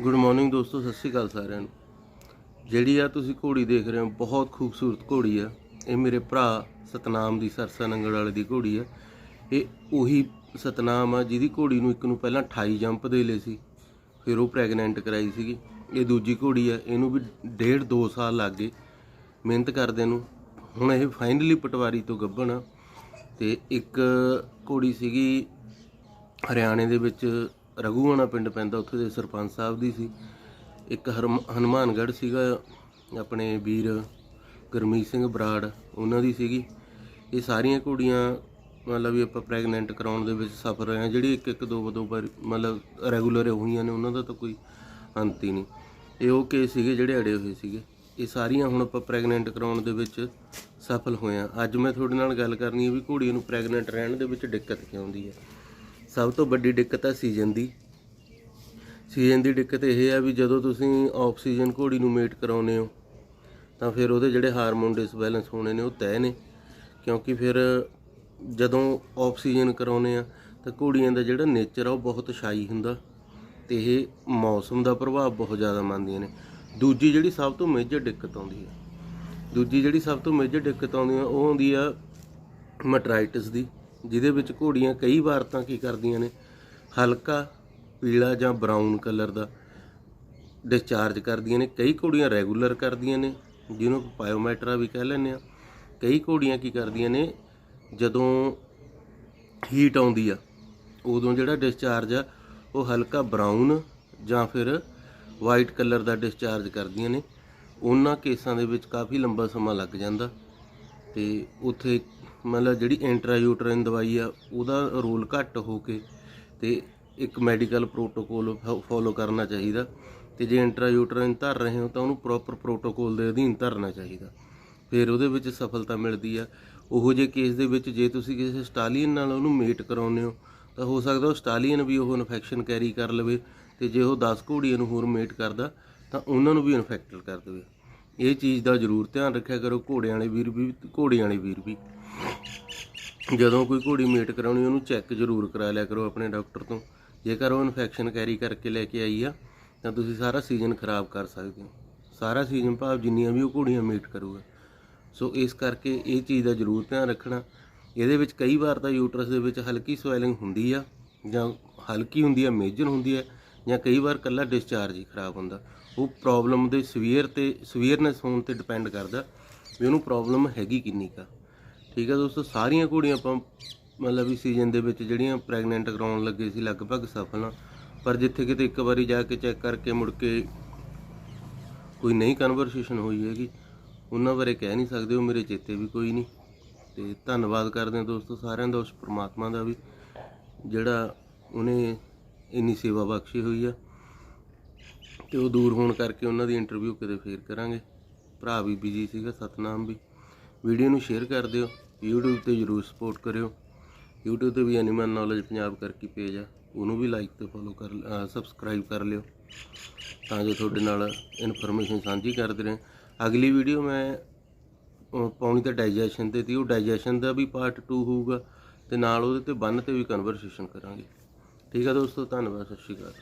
Good morning ਦੋਸਤੋ, ਸਤਿ ਸ਼੍ਰੀ ਅਕਾਲ ਸਾਰਿਆਂ ਨੂੰ। ਜਿਹੜੀ ਆ ਤੁਸੀਂ ਘੋੜੀ ਦੇਖ ਰਹੇ ਹੋ, ਬਹੁਤ ਖੂਬਸੂਰਤ ਘੋੜੀ ਆ। ਇਹ ਮੇਰੇ ਭਰਾ ਸਤਨਾਮ ਦੀ ਸਰਸਾ ਨੰਗਲ ਵਾਲੇ ਦੀ ਘੋੜੀ ਆ। ਇਹ ਉਹੀ ਸਤਨਾਮ ਆ ਜਿਹਦੀ ਘੋੜੀ ਨੂੰ ਇੱਕ ਨੂੰ ਪਹਿਲਾਂ 28 ਜੰਪ ਦੇ ਲਏ ਸੀ, ਫਿਰ ਉਹ ਪ੍ਰੈਗਨੈਂਟ ਕਰਾਈ ਸੀਗੀ। ਇਹ ਦੂਜੀ ਘੋੜੀ ਆ, ਇਹਨੂੰ ਵੀ ਡੇਢ 2 ਸਾਲ ਲੱਗ ਗਏ ਮਿਹਨਤ ਕਰਦੇ ਨੂੰ। ਹੁਣ ਇਹ ਫਾਈਨਲੀ ਪਟਵਾਰੀ ਤੋਂ ਗੱਭਣ ਆ। ਤੇ ਇੱਕ ਘੋੜੀ ਸੀਗੀ ਹਰਿਆਣੇ ਦੇ ਵਿੱਚ ਰਘੂਆਣਾ ਪਿੰਡ ਪੈਂਦਾ, ਉੱਥੇ ਦੇ ਸਰਪੰਚ ਸਾਹਿਬ ਦੀ ਸੀ। ਇੱਕ ਹਰਮ- ਹਨੂਮਾਨਗੜ੍ਹ ਸੀਗਾ, ਆਪਣੇ ਵੀਰ ਗੁਰਮੀਤ ਸਿੰਘ ਬਰਾੜ, ਉਹਨਾਂ ਦੀ ਸੀਗੀ। ਇਹ ਸਾਰੀਆਂ ਘੋੜੀਆਂ ਮਤਲਬ ਵੀ ਆਪਾਂ ਪ੍ਰੈਗਨੈਂਟ ਕਰਾਉਣ ਦੇ ਵਿੱਚ ਸਫਲ ਰਹੇ ਹਾਂ ਜਿਹੜੀ ਇੱਕ ਇੱਕ, ਦੋ ਦੋ ਵਾਰ, ਮਤਲਬ ਰੈਗੂਲਰ ਹੋਈਆਂ ਨੇ, ਉਹਨਾਂ ਦਾ ਤਾਂ ਕੋਈ ਅੰਤ ਹੀ ਨਹੀਂ। ਇਹ ਉਹ ਕੇਸ ਸੀਗੇ ਜਿਹੜੇ ਅੜੇ ਹੋਏ ਸੀਗੇ। ਇਹ ਸਾਰੀਆਂ ਹੁਣ ਆਪਾਂ ਪ੍ਰੈਗਨੈਂਟ ਕਰਾਉਣ ਦੇ ਵਿੱਚ ਸਫਲ ਹੋਏ ਹਾਂ ਅੱਜ ਮੈਂ ਤੁਹਾਡੇ ਨਾਲ ਗੱਲ ਕਰਨੀ ਹੈ ਵੀ ਘੋੜੀ ਨੂੰ ਪ੍ਰੈਗਨੈਂਟ ਰਹਿਣ ਦੇ ਵਿੱਚ ਦਿੱਕਤ ਕਿਉਂ ਆਉਂਦੀ ਹੈ ਸਭ ਤੋਂ ਵੱਡੀ ਦਿੱਕਤ ਹੈ ਸੀਜ਼ਨ ਦੀ। ਸੀਜ਼ਨ ਦੀ ਦਿੱਕਤ ਇਹ ਹੈ ਵੀ ਜਦੋਂ ਤੁਸੀਂ ਆਕਸੀਜਨ ਘੋੜੀ ਨੂੰ ਮੇਟ ਕਰਾਉਨੇ ਹੋ, ਤਾਂ ਫਿਰ ਉਹਦੇ ਜਿਹੜੇ ਹਾਰਮੋਨ ਡਿਸਬੈਲੈਂਸ ਹੋਣੇ ਨੇ ਉਹ ਤੈਅ ਨੇ। ਕਿਉਂਕਿ ਫਿਰ ਜਦੋਂ ਆਕਸੀਜਨ ਕਰਾਉਨੇ ਆ, ਤਾਂ ਘੋੜੀਆਂ ਦਾ ਜਿਹੜਾ ਨੇਚਰ ਆ ਉਹ ਬਹੁਤ ਸ਼ਾਈ ਹੁੰਦਾ ਤੇ ਇਹ ਮੌਸਮ ਦਾ ਪ੍ਰਭਾਵ ਬਹੁਤ ਜ਼ਿਆਦਾ ਮੰਨਦੀਆਂ ਨੇ। ਦੂਜੀ ਜਿਹੜੀ ਸਭ ਤੋਂ ਮੇਜਰ ਦਿੱਕਤ ਆਉਂਦੀ ਹੈ ਦੂਜੀ ਜਿਹੜੀ ਸਭ ਤੋਂ ਮੇਜਰ ਦਿੱਕਤ ਆਉਂਦੀ ਆ, ਉਹ ਆਉਂਦੀ ਆ ਮਟਰਾਈਟਿਸ ਦੀ। ਜਿਹਦੇ ਵਿੱਚ ਘੋੜੀਆਂ ਕਈ ਵਾਰ ਤਾਂ ਕੀ ਕਰਦੀਆਂ ਨੇ, ਹਲਕਾ ਪੀਲਾ ਜਾਂ ਬਰਾਊਨ ਕਲਰ ਦਾ ਡਿਸਚਾਰਜ ਕਰਦੀਆਂ ਨੇ, ਕਈ ਘੋੜੀਆਂ ਰੈਗੂਲਰ ਕਰਦੀਆਂ ਨੇ, ਜਿਹਨੂੰ ਪਾਇਓਮੈਟਰਾ ਵੀ ਕਹਿ ਲੈਂਦੇ ਆ ਕਈ ਘੋੜੀਆਂ ਕੀ ਕਰਦੀਆਂ ਨੇ, ਜਦੋਂ ਹੀਟ ਆਉਂਦੀ ਆ, ਉਦੋਂ ਜਿਹੜਾ ਡਿਸਚਾਰਜ ਆ, ਉਹ ਹਲਕਾ ਬਰਾਊਨ ਜਾਂ ਫਿਰ ਵਾਈਟ ਕਲਰ ਦਾ ਡਿਸਚਾਰਜ ਕਰਦੀਆਂ ਨੇ। ਉਹਨਾਂ ਕੇਸਾਂ ਦੇ ਵਿੱਚ ਕਾਫੀ ਲੰਬਾ ਸਮਾਂ ਲੱਗ ਜਾਂਦਾ ਤੇ ਉੱਥੇ ਮਤਲਬ ਜਿਹੜੀ ਇੰਟਰਾਯੂਟਰਨ ਦਵਾਈ ਆ, ਉਹਦਾ ਰੋਲ ਘੱਟ ਹੋ ਕੇ ਤੇ ਇੱਕ ਮੈਡੀਕਲ ਪ੍ਰੋਟੋਕੋਲ ਫੋਲੋ ਕਰਨਾ ਚਾਹੀਦਾ ਤੇ ਜੇ ਇੰਟਰਾਯੂਟਰਨ ਧਰ ਰਹੇ ਹੋ ਤਾਂ ਉਹਨੂੰ ਪ੍ਰੋਪਰ ਪ੍ਰੋਟੋਕੋਲ ਦੇ ਅਧੀਨ ਧਰਨਾ ਚਾਹੀਦਾ। ਫਿਰ ਉਹਦੇ ਵਿੱਚ ਸਫਲਤਾ ਮਿਲਦੀ ਆ। ਉਹੋ ਜਿਹੇ ਕੇਸ ਦੇ ਵਿੱਚ ਜੇ ਤੁਸੀਂ ਕਿਸੇ ਸਟਾਲੀਅਨ ਨਾਲ ਉਹਨੂੰ ਮੇਟ ਕਰਾਉਂਦੇ ਹੋ, ਤਾਂ ਹੋ ਸਕਦਾ ਉਹ ਸਟਾਲੀਅਨ ਵੀ ਉਹ ਇਨਫੈਕਸ਼ਨ ਕੈਰੀ ਕਰ ਲਵੇ ਤੇ ਜੇ ਉਹ 10 ਘੋੜੀਆਂ ਨੂੰ ਹੋਰ ਮੇਟ ਕਰਦਾ, ਤਾਂ ਉਹਨਾਂ ਨੂੰ ਵੀ ਇਨਫੈਕਟਡ ਕਰ ਦੇਵੇ। ਇਹ ਚੀਜ਼ ਦਾ ਜ਼ਰੂਰ ਧਿਆਨ ਰੱਖਿਆ ਕਰੋ ਘੋੜਿਆਂ ਵਾਲੇ ਵੀਰ ਵੀ, ਘੋੜਿਆਂ ਵਾਲੇ ਵੀਰ ਵੀ। ਜਦੋਂ ਕੋਈ ਘੋੜੀ ਮੇਟ ਕਰਾਉਣੀ, ਉਹਨੂੰ ਚੈੱਕ ਜ਼ਰੂਰ ਕਰਾ ਲਿਆ ਕਰੋ ਆਪਣੇ ਡਾਕਟਰ ਤੋਂ। ਜੇਕਰ ਉਹ ਇਨਫੈਕਸ਼ਨ ਕੈਰੀ ਕਰਕੇ ਲੈ ਕੇ ਆਈ ਆ, ਤਾਂ ਤੁਸੀਂ ਸਾਰਾ ਸੀਜ਼ਨ ਖਰਾਬ ਕਰ ਸਕਦੇ ਹੋ। ਸਾਰਾ ਸੀਜ਼ਨ ਭਾਵ ਜਿੰਨੀਆਂ ਵੀ ਉਹ ਘੋੜੀਆਂ ਮੀਟ ਕਰੂਗਾ। ਸੋ ਇਸ ਕਰਕੇ ਇਹ ਚੀਜ਼ ਦਾ ਜ਼ਰੂਰ ਧਿਆਨ ਰੱਖਣਾ। ਇਹਦੇ ਵਿੱਚ ਕਈ ਵਾਰ ਤਾਂ ਯੂਟਰਸ ਦੇ ਵਿੱਚ ਹਲਕੀ ਸਵੈਲਿੰਗ ਹੁੰਦੀ ਆ, ਜਾਂ ਹਲਕੀ ਹੁੰਦੀ ਆ ਮੇਜਰ ਹੁੰਦੀ ਆ, ਜਾਂ ਕਈ ਵਾਰ ਕੱਲਾ ਡਿਸਚਾਰਜ ਹੀ ਖਰਾਬ ਹੁੰਦਾ। ਉਹ ਪ੍ਰੋਬਲਮ ਦੇ ਸਵੀਅਰ ਤੇ ਸਵੀਅਰਨੈਸ ਹੋਣ ਤੇ ਡਿਪੈਂਡ ਕਰਦਾ ਵੀ ਉਹਨੂੰ ਪ੍ਰੋਬਲਮ ਹੈਗੀ ਕਿੰਨੀ ਕਾ ਠੀਕ ਹੈ ਦੋਸਤੋ, ਸਾਰੀਆਂ ਘੋੜੀਆਂ ਆਪਾਂ ਮਤਲਬ ਵੀ ਸੀਜ਼ਨ ਦੇ ਵਿੱਚ ਜਿਹੜੀਆਂ ਪ੍ਰੈਗਨੈਂਟ ਕਰਾਉਣ ਲੱਗੇ ਸੀ, ਲਗਭਗ ਸਫਲ ਆ। ਪਰ ਜਿੱਥੇ ਕਿਤੇ ਇੱਕ ਵਾਰੀ ਜਾ ਕੇ ਚੈੱਕ ਕਰਕੇ ਮੁੜ ਕੇ ਕੋਈ ਨਹੀਂ ਕਨਵਰਸੇਸ਼ਨ ਹੋਈ ਹੈਗੀ। ਉਹਨਾਂ ਬਾਰੇ ਕਹਿ ਨਹੀਂ ਸਕਦੇ, ਉਹ ਮੇਰੇ ਚੇਤੇ ਵੀ ਕੋਈ ਨਹੀਂ। ਤੇ ਧੰਨਵਾਦ ਕਰਦੇ ਹਾਂ ਦੋਸਤੋ, ਸਾਰਿਆਂ ਦਾ, ਉਸ ਪ੍ਰਮਾਤਮਾ ਦਾ ਵੀ, ਜਿਹੜਾ ਉਹਨੇ ਇੰਨੀ ਸੇਵਾ ਬਖਸ਼ੀ ਹੋਈ ਆ। ਤੇ ਉਹ ਦੂਰ ਹੋਣ ਕਰਕੇ ਉਹਨਾਂ ਦੀ ਇੰਟਰਵਿਊ ਕਿਤੇ ਫੇਰ ਕਰਾਂਗੇ। ਭਰਾ ਵੀ ਬਿਜ਼ੀ ਸੀਗਾ, ਸਤਨਾਮ ਵੀ। ਵੀਡੀਓ ਨੂੰ ਸ਼ੇਅਰ ਕਰ ਦਿਓ, YouTube ਤੇ ਜਰੂਰ ਸਪੋਰਟ ਕਰਿਓ। YouTube ਤੇ ਵੀ ਐਨੀਮਲ ਨੌਲੇਜ ਪੰਜਾਬ ਕਰਕੇ ਪੇਜ ਆ। ਉਹਨੂੰ ਵੀ ਲਾਈਕ ਤੇ ਫੋਲੋ ਕਰ ਸਬਸਕ੍ਰਾਈਬ ਕਰ ਲਿਓ, ਤਾਂ ਜੋ ਤੁਹਾਡੇ ਨਾਲ ਇਨਫੋਰਮੇਸ਼ਨ ਸਾਂਝੀ ਕਰਦੇ ਰਹੇ ਅਗਲੀ ਵੀਡੀਓ ਮੈਂ ਪਾਉਣੀ ਤਾਂ ਡਾਈਜੈਸ਼ਨ ਤੇ ਤੀ। ਉਹ ਡਾਈਜੈਸ਼ਨ ਦਾ ਵੀ ਪਾਰਟ 2 ਹੋਊਗਾ ਤੇ ਨਾਲ ਉਹਦੇ ਤੇ ਬੰਨ ਤੇ ਵੀ ਕਨਵਰਸੇਸ਼ਨ ਕਰਾਂਗੇ। ਠੀਕ ਆ ਦੋਸਤੋ, ਧੰਨਵਾਦ, ਸਤਿ ਸ਼੍ਰੀ ਅਕਾਲ।